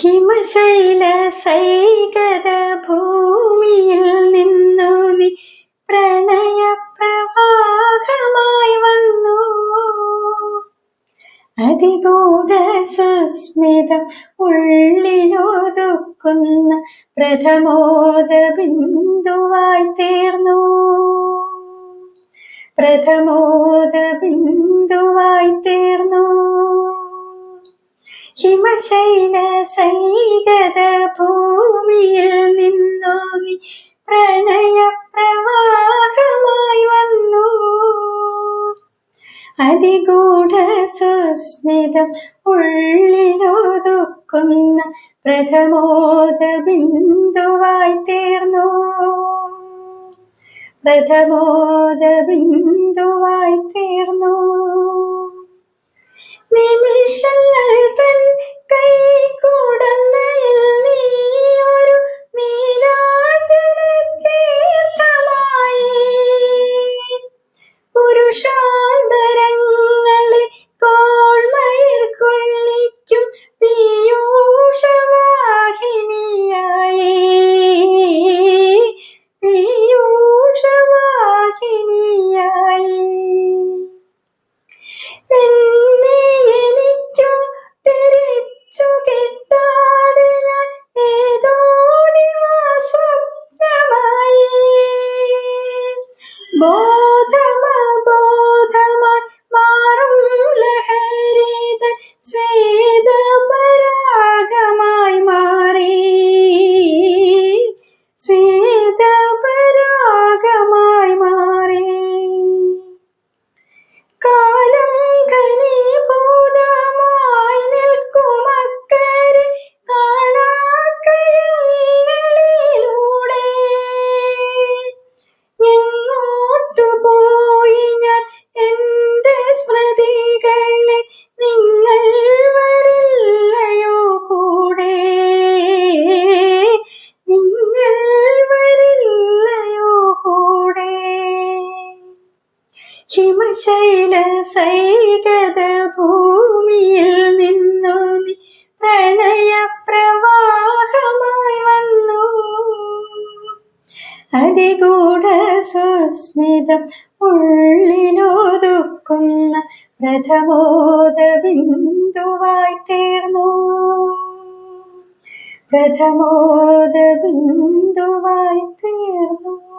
ഹിമശൈല സൈകത ഭൂമിയിൽ നിന്നു നീ പ്രണയ പ്രവാഹമായി വന്നു. അതിഗൂഢ സുസ്മിതം ഉള്ളിലൊതുക്കുന്ന പ്രഥമോദ ബിന്ദുവായി തീർന്നു. പ്രഥമോദ ബിന്ദുവായി തീർന്നു. ഹിമശൈല സൈകത ഭൂമിയിൽ നിന്നു നീ പ്രണയപ്രവാഹമായി വന്നു. അതിഗൂഢ സുസ്മിതം ഉള്ളിലൊതുക്കുന്ന പ്രഥമോദ ബിന്ദുവായി തീർന്നു. പ്രഥമോദ ബിന്ദുവായി പീയൂഷവാഹിനിയായി എന്നെ എനിക്കു തിരിച്ചു കിട്ടാതെ ഞാൻ ഏതോ സ്വപ്നമായി. ബോധമബോധമായി ഹിമശൈല സൈകത ഭൂമിയിൽ നിന്നു നീ പ്രണയപ്രവാഹമായി വന്നു. അതികൂട സുസ്മിതം ഉള്ളിലൊതുക്കുന്ന പ്രഥമോദ ബിന്ദുവായി തീർന്നു. പ്രഥമോദ ബിന്ദുവായി തീർന്നു.